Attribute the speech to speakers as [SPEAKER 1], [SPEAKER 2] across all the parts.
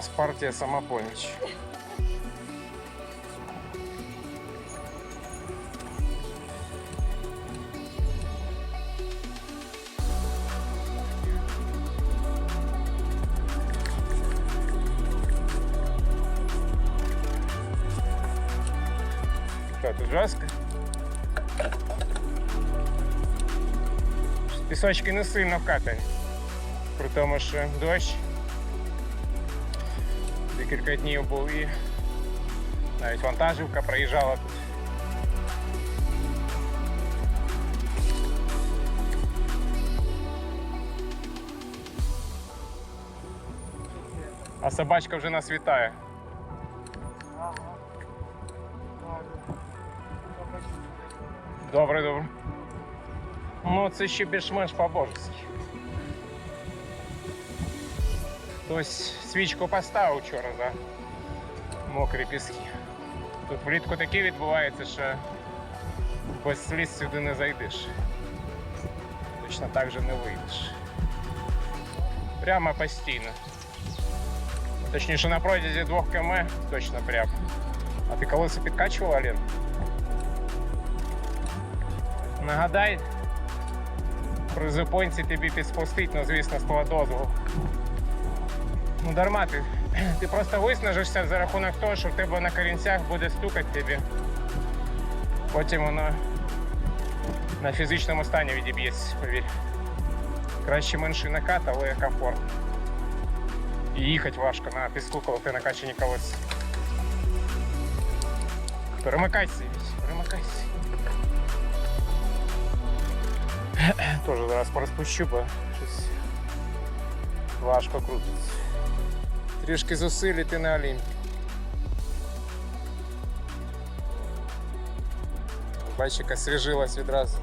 [SPEAKER 1] У нас партія самопоміч. Що, тут жорстко? Пісочки не сильно вкатані. При тому, що дощ декілька днів був і навіть вантажівка проїжджала тут. А собачка вже нас вітає. Добре, добре. Ну, це ще більш-менш по-божески. Хтось свічку поставив вчора за мокрі піски. Тут влітку таке відбувається, що без сліз сюди не зайдеш. Точно так же не вийдеш. Прямо постійно. Точніше, на протязі двох км точно прямо. А ти колеса підкачувала, Лен? Нагадай, при зупинці тобі підспустить, ну звісно, з твого дозволу. Ну дарма ти. Ти просто виснажишся за рахунок того, що в тебе на корінцях буде стукати тобі. Потім воно на фізичному стані відіб'ється, повір. Краще менший накат, але комфортно. І їхати важко на піску, коли ти накачані колеса. Перемикайся, перемикайся. Тоже зараз порозпущу, бо щось важко крутиться. Трішки зусиль і ти на Олімпі. Бачиш, яка свіжилась відразу.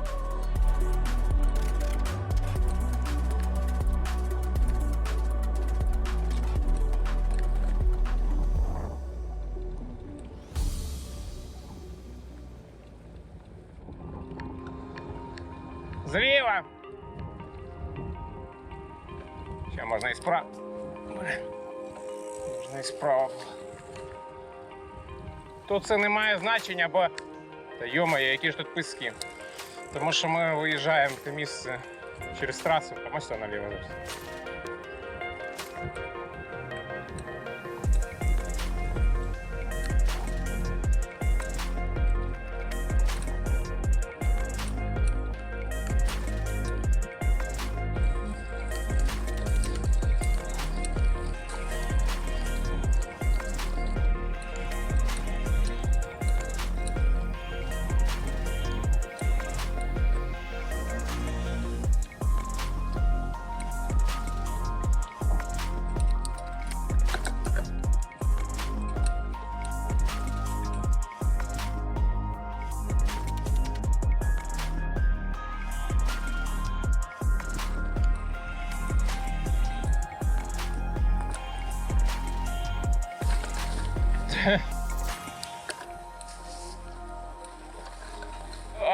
[SPEAKER 1] Зліва! Ще можна і справа. Можна і справа. Тут це не має значення, бо. Та йомає, які ж тут писки. Тому що ми виїжджаємо в те місце через трасу, а ось наліво зараз.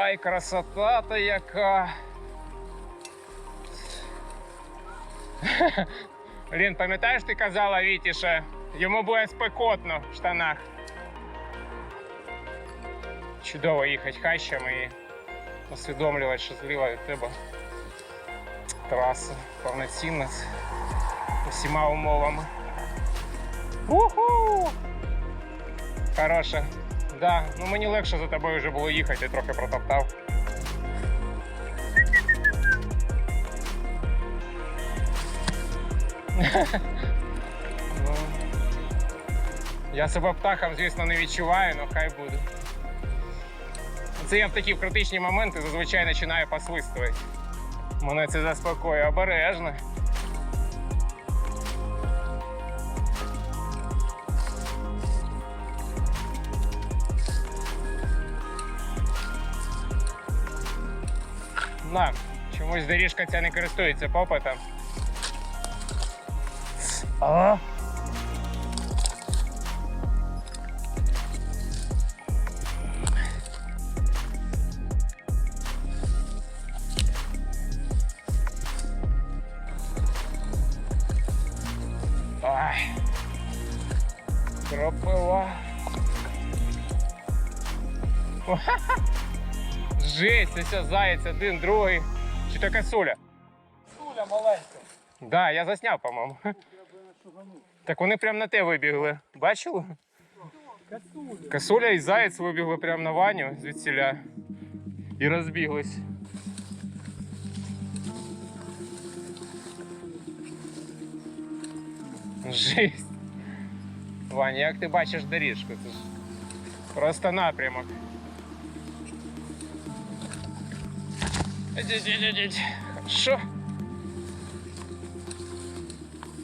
[SPEAKER 1] Ай, красота-то яка. Лін, пам'ятаєш, ти казала Віті, що йому буде спекотно в штанах. Чудово їхати хащами і усвідомлювати, що зліва від тебе траса повноцінна з усіма умовами. Уху! Хороша. Да, ну мені легше за тобою вже було їхати, трохи протоптав. ну, я себе птахом, звісно, не відчуваю, але хай буде. Це я в такі критичні моменти зазвичай починаю посвистувати. Мене це заспокоює обережно. Чомусь доріжка ця не користується попитом. А? Ай. Кропива. Жесть, ось заяць один, другий. Чи то косуля?
[SPEAKER 2] Суля маленька.
[SPEAKER 1] Да, я засняв, по-моєму. Так вони прямо на те вибігли. Бачили?
[SPEAKER 2] Касуля.
[SPEAKER 1] Косуля і заєць вибігли прямо на Ваню звідсіля і розбіглись. Жесть. Ваня, як ти бачиш доріжку? Це ж просто напрямок. Що?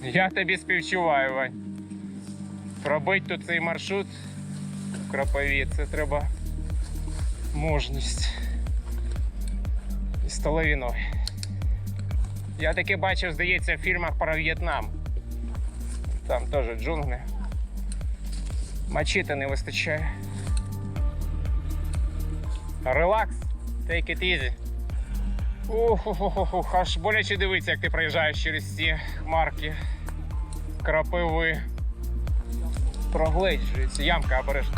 [SPEAKER 1] Я тобі співчуваю, Вань. Пробити тут цей маршрут в Кропові, це треба мужність і столові. Я таки бачив, здається, в фільмах про В'єтнам. Там теж джунглі. Мочити не вистачає. Релакс, take it easy. Ух, аж боляче дивитися, як ти проїжджаєш через ці хмарки крапиви. Прогледжується, ямка обережно.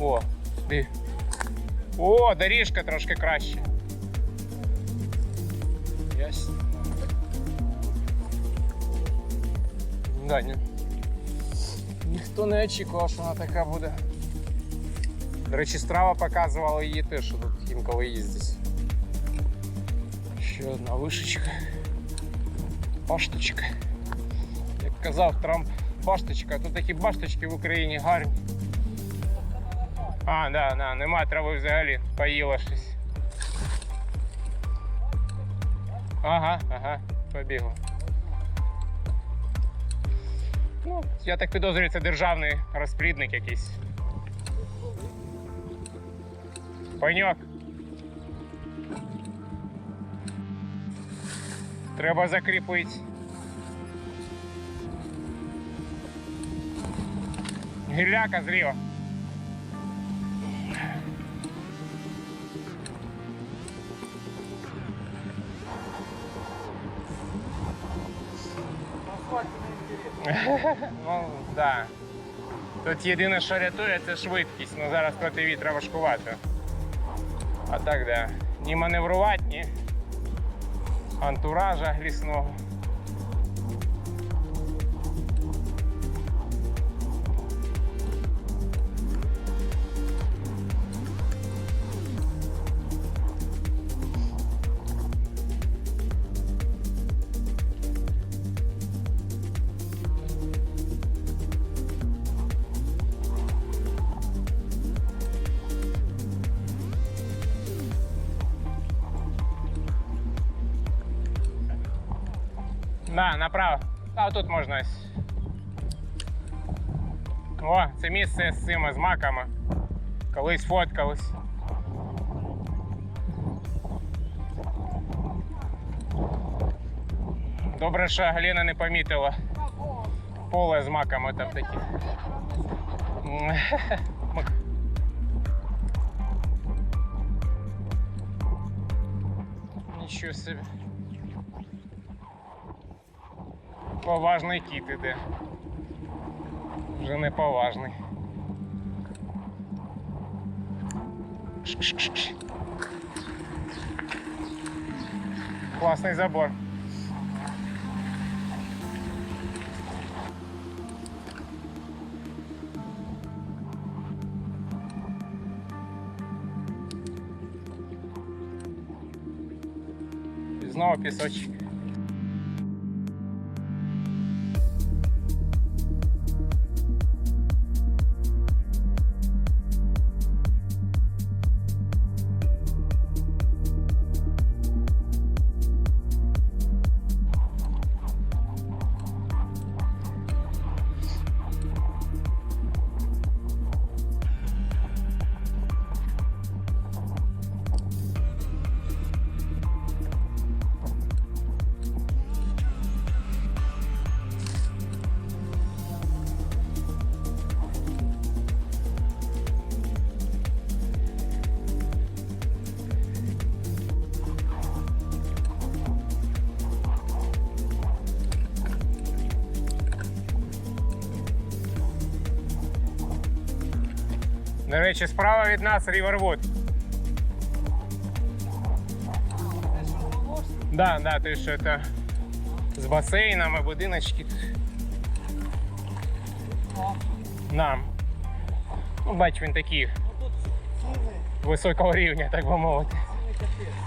[SPEAKER 1] О, ди. О, доріжка трошки краще. Ясно. Да, ні. Ніхто не очікував, що вона така буде. До речі, страва показувала її теж, що тут інколи їздить. Ще одна вишечка. Башточка. Як казав Трамп, башточка, тут такі башточки в Україні гарні. А, да, да, нема трави взагалі, поїла щось. Ага, ага, побігла. Ну, я так підозрюю, це державний розплідник якийсь. Пеньок. Треба закріпити. Гілляка зліва. Ну, да. Тут єдине, що рятує, це швидкість. Ну зараз проти вітра важкувато. А так, да. Ні маневрувати, ні антуража лісного. Можна. О, це місце з цими з маками. Колись фоткались. Добре, що Галіна не помітила. Поле з маками там такі. Нічого собі. Поважний кіт іде. Вже не поважний. Класний забор. Знову пісочок. До речі, справа від нас
[SPEAKER 2] волосся?
[SPEAKER 1] Да, да, ти що це з басейнами, будиночки. Нам. Ну, бач, він такий високого рівня, так би мовити.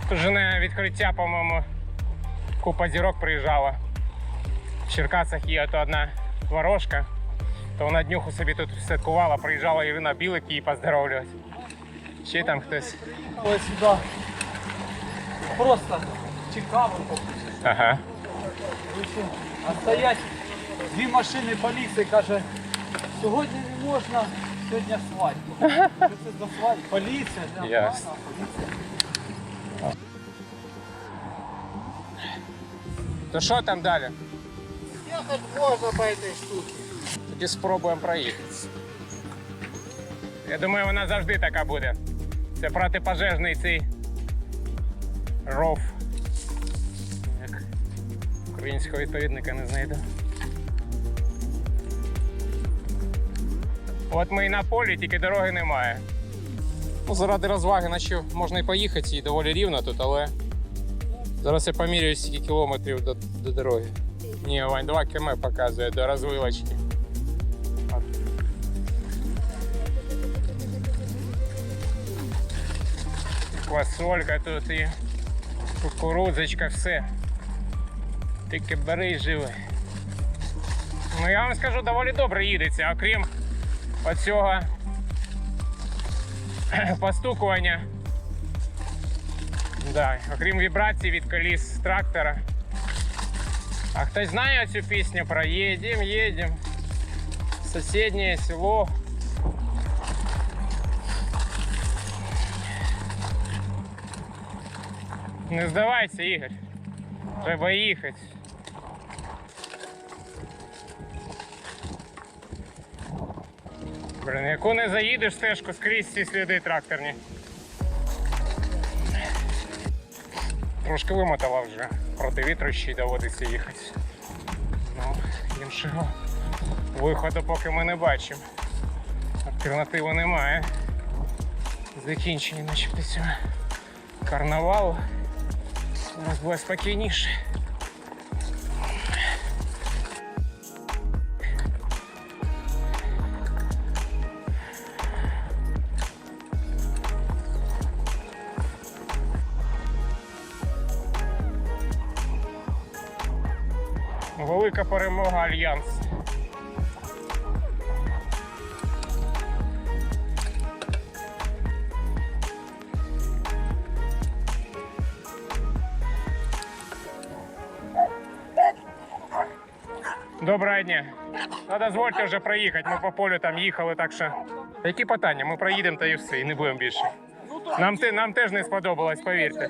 [SPEAKER 1] Тут же на відкриття, по-моєму, купа зірок приїжджала. В Черкасах є то одна ворожка, то вона днюху собі тут святкувала, приїжджала Ірина Білик її поздоровлювати. Ще там хтось.
[SPEAKER 2] Ось сюди. Просто цікаво.
[SPEAKER 1] Ага.
[SPEAKER 2] А стоять дві машини поліції, каже, сьогодні не можна, сьогодні свадьба. Це за свадьба? Поліція, да,
[SPEAKER 1] Ясно.
[SPEAKER 2] ладно, поліція.
[SPEAKER 1] То що там далі?
[SPEAKER 2] Ехать можно по этой штуке.
[SPEAKER 1] Тоді спробуємо проїхати. Я думаю, вона завжди така буде. Це протипожежний цей ров. Як українського відповідника не знайду. От ми і на полі, тільки дороги немає. Ну, заради розваги, наче можна і поїхати, і доволі рівно тут, але зараз я поміряю скільки кілометрів до, до дороги. Ні, Вань, 2 км показує до розвилочки. Квасолька тут і кукурудзочка, все. Тільки бери і живи. Ну я вам скажу, доволі добре їдеться, окрім оцього постукування. Да, окрім вібрацій від коліс трактора. А хтось знає цю пісню про «Едем, едем соседнее село. Не здавайся, Ігор. Треба їхати. Блін, яку не заїдеш стежку скрізь ці сліди тракторні. Трошки вимотала вже. Проти вітру ще й доводиться їхати. Ну, іншого виходу поки ми не бачимо. Альтернативи немає. Закінчення начебто цього карнавалу. Нас буде спокійніше. Велика перемога Альянс. Доброго дня. Ну, дозвольте вже проїхати. Ми по полю там їхали, так що. Які питання? Ми проїдемо та і все, і не будемо більше. Нам, те, нам теж не сподобалось, повірте.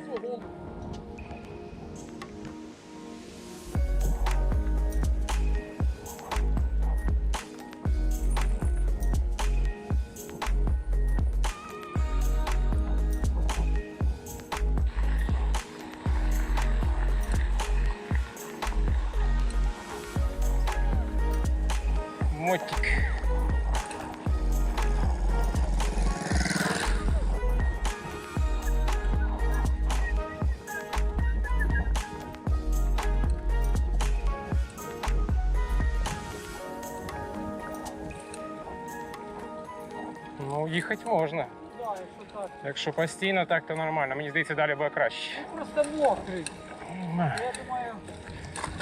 [SPEAKER 1] Їхати можна.
[SPEAKER 2] Якщо
[SPEAKER 1] постійно, так то нормально. Мені здається, далі буде краще.
[SPEAKER 2] Ну просто мокрий. Я думаю,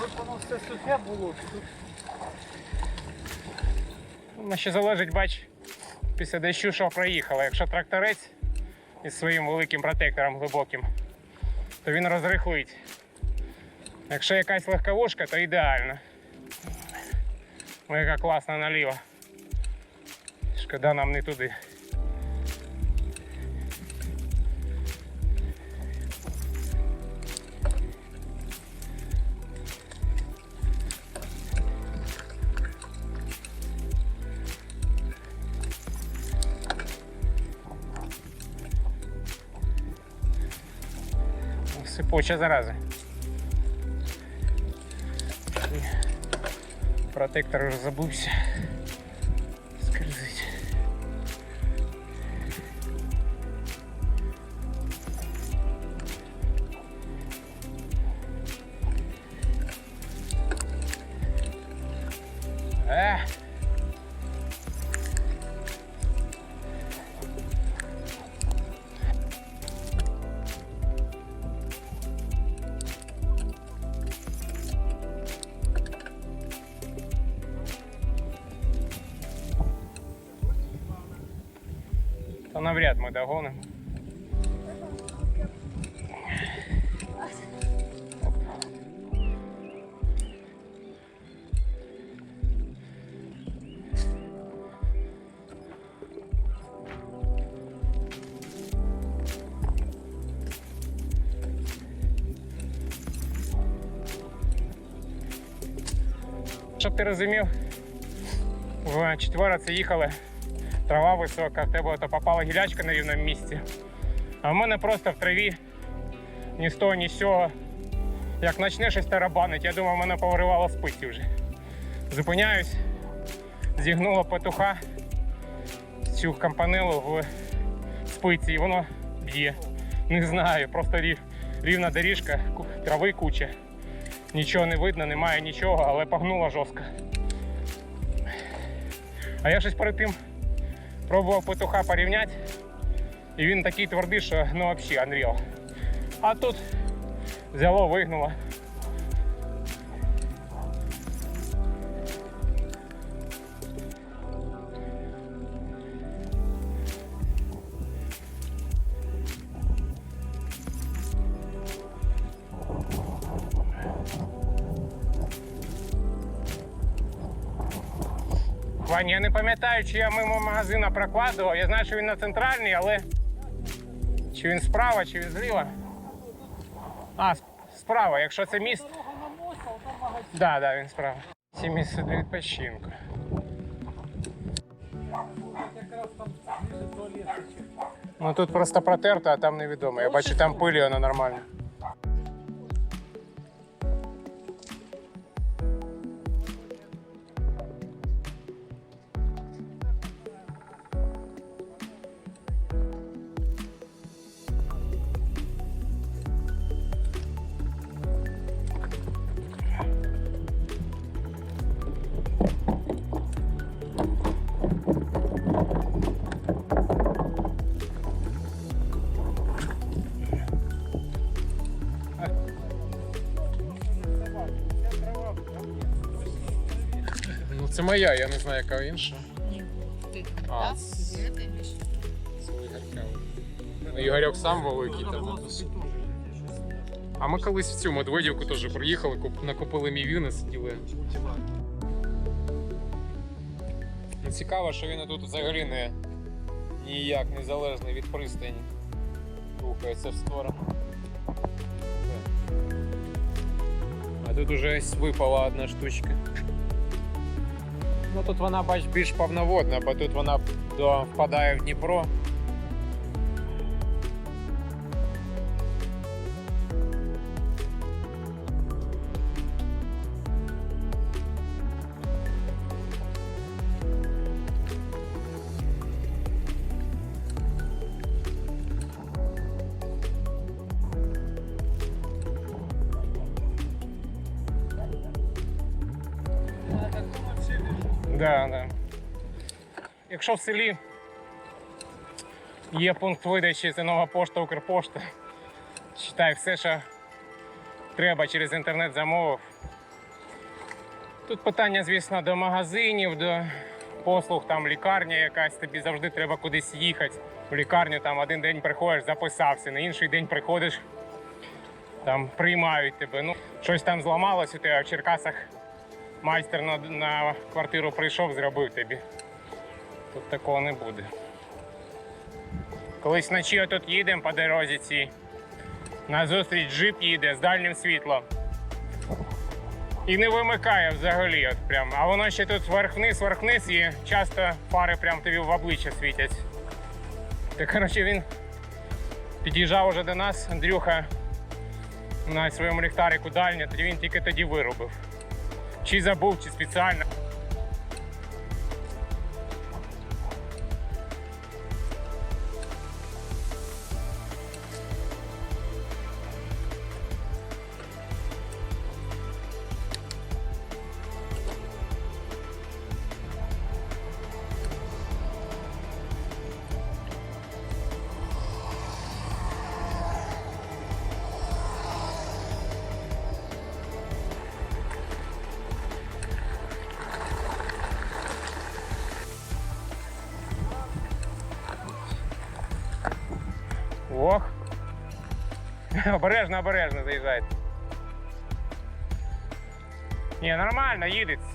[SPEAKER 2] от воно все сухе було. Тут
[SPEAKER 1] Ну, ще залежить, бач, після дощу, що проїхало. Якщо тракторець із своїм великим протектором глибоким, то він розрихлить. Якщо якась легковушка, то ідеально. Ой, яка класна наліва. Шкода нам не туди. Сипуча зараза. Протектор уже забувся. Та навряд ми догонимо. Щоб ти розумів, в четверо це їхали, трава висока, в тебе то попала гілячка на рівному місці. А в мене просто в траві ні з того, ні з цього. Як почне щось тарабанить, я думаю, мене повиривало спиці вже. Зупиняюсь, зігнула петуха цю кампанилу в спиці, і воно б'є. Не знаю, просто рів, рівна доріжка, трави куча. Нічого не видно, немає нічого, але погнула жорстко. А я щось перед тим пробував петуха порівняти, і він такий твердий, що ну взагалі Unreal. А тут взяло, вигнуло. Вань, я не пам'ятаю, чи я мимо магазина прокладував. Я знаю, що він на центральній, але чи він справа, чи він зліва. А, справа, якщо це міст.
[SPEAKER 2] Магазин.
[SPEAKER 1] Да, да, він справа. Це місце для відпочинку. Ну тут просто протерто, а там невідомо. Я бачу, там пилі, воно нормально.
[SPEAKER 3] Яка інша.
[SPEAKER 4] Ні, ти.
[SPEAKER 3] А,
[SPEAKER 4] Так?
[SPEAKER 3] це-. Ну, Ігорьок сам великий там. А ми колись в цю Медведівку теж приїхали, куп- накупили мівіни, сиділи. Ну, Цікаво, що він тут взагалі не ніяк не залежний від пристані. Рухається в сторону. А тут уже ось випала одна штучка. Ну тут вона, бач, більш повноводна, бо тут вона впадає в Дніпро.
[SPEAKER 1] Якщо в селі є пункт видачі, це нова пошта, Укрпошта. Читай все, що треба через інтернет замовив. Тут питання, звісно, до магазинів, до послуг, там лікарня якась, тобі завжди треба кудись їхати. В лікарню там один день приходиш, записався, на інший день приходиш, там приймають тебе. Ну, щось там зламалось у тебе а в Черкасах майстер на, на квартиру прийшов, зробив тобі. Тут такого не буде. Колись вночі тут їдемо по дорозі цій. Назустріч джип їде з дальнім світлом. І не вимикає взагалі. От прям. А воно ще тут вверх-вниз, вверх-вниз і часто фари прям тобі в обличчя світять. Та коротше він під'їжджав уже до нас, Андрюха на своєму ліхтарику дальню, тоді він тільки тоді виробив. Чи забув, чи спеціально. Обережно, обережно заїжджайте. Ні, нормально, їдеться.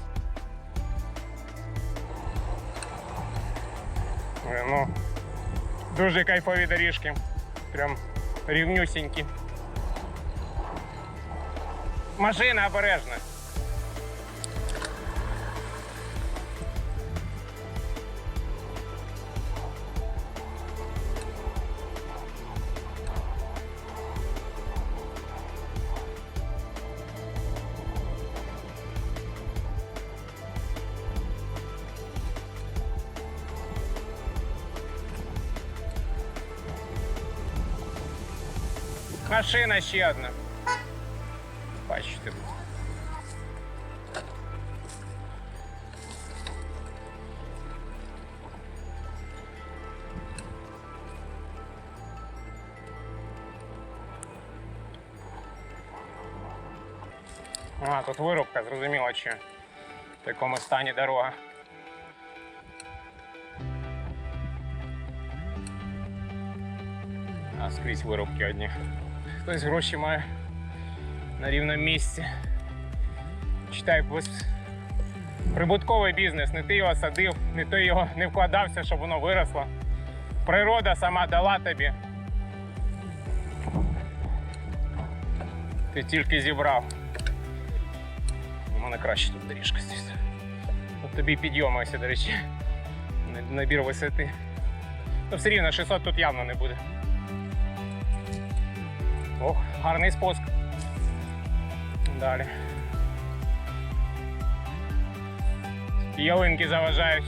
[SPEAKER 1] Ой, Ну, дуже кайфові доріжки. Прям рівнюсінькі. Машина обережна. Машина ще одна. Бачите. А, тут вирубка, зрозуміло, чи в якому стані дорога. А скрізь вирубки одні. Хтось гроші має на рівному місці. Читай, без... прибутковий бізнес, не ти його садив, не ти його не вкладався, щоб воно виросло. Природа сама дала тобі. Ти тільки зібрав. У мене краще тут доріжка здесь. От тобі підйоми ось, до речі. Набір висоти. Ну, все рівно 600 тут явно не буде. Гарний спуск. Далі. Ялинки заважають.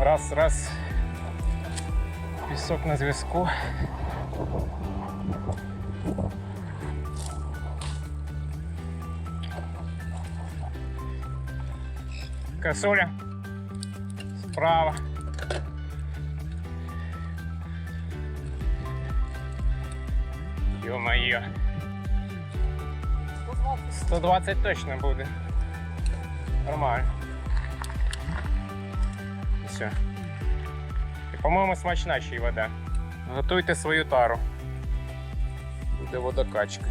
[SPEAKER 1] Раз, раз. Пісок на зв'язку. Косуля. Справа. Ё-моё. 120 точно буде. Нормально. Все. І, по-моєму, смачна ще й вода. Готуйте свою тару. Буде водокачка.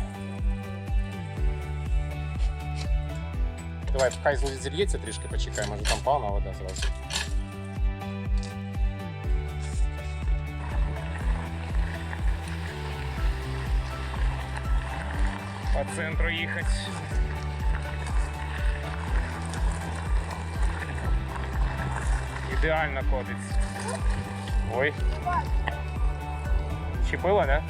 [SPEAKER 1] Давай, хай зільється трішки, почекай, може там повна вода зразу. По центру їхати. Ідеально ходить. Ой. Чепило, да?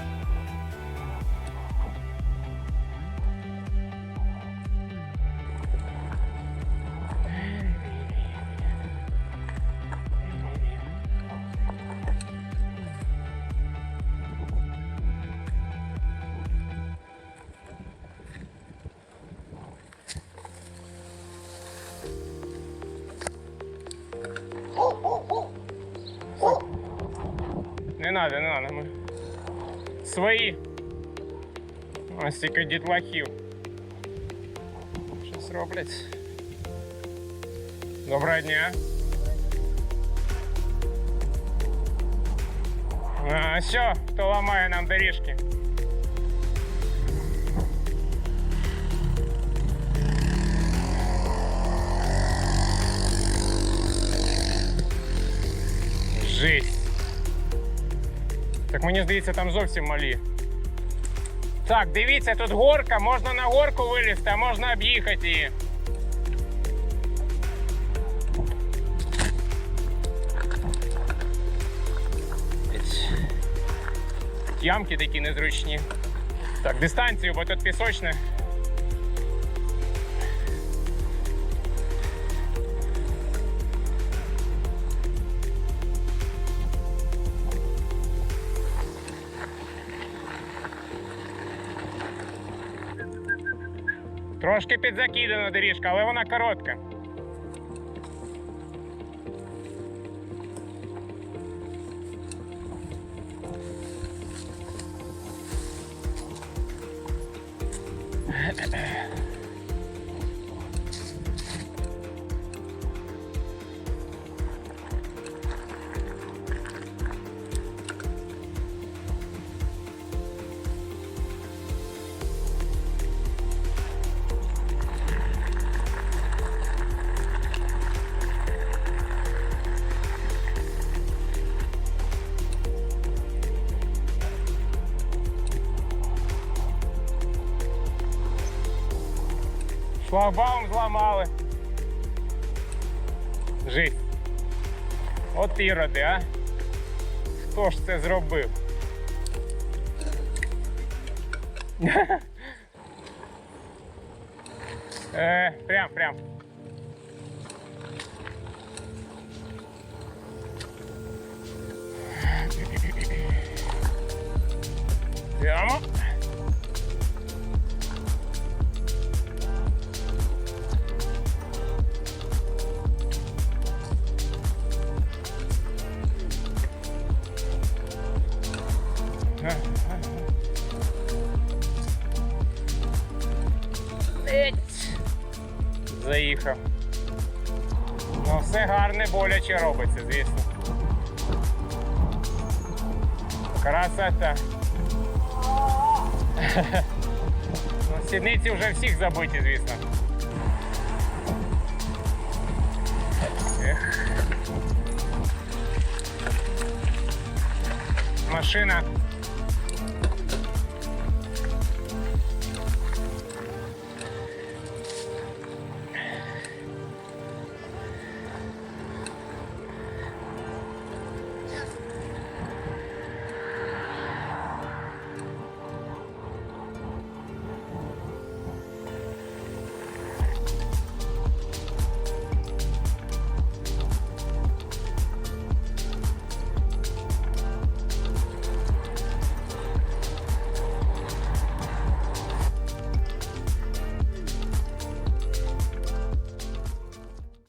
[SPEAKER 1] Ось тільки дітлахів. Щось роблять. Доброго дня. А що, хто ламає нам доріжки? Жесть. Так мені здається, там зовсім малі. Так, дивіться, тут горка, можна на горку вилізти, а можна об'їхати її. Ямки такі незручні. Так, дистанцію, бо тут пісочне. Трошки підзакидана доріжка, але вона коротка. Жесть. От іроди, а? Хто ж це зробив? Е, прям, прям. Прямо. гарне, боляче робиться, звісно. Красота. Ну, сідниці вже всіх забиті, звісно. Ех. Машина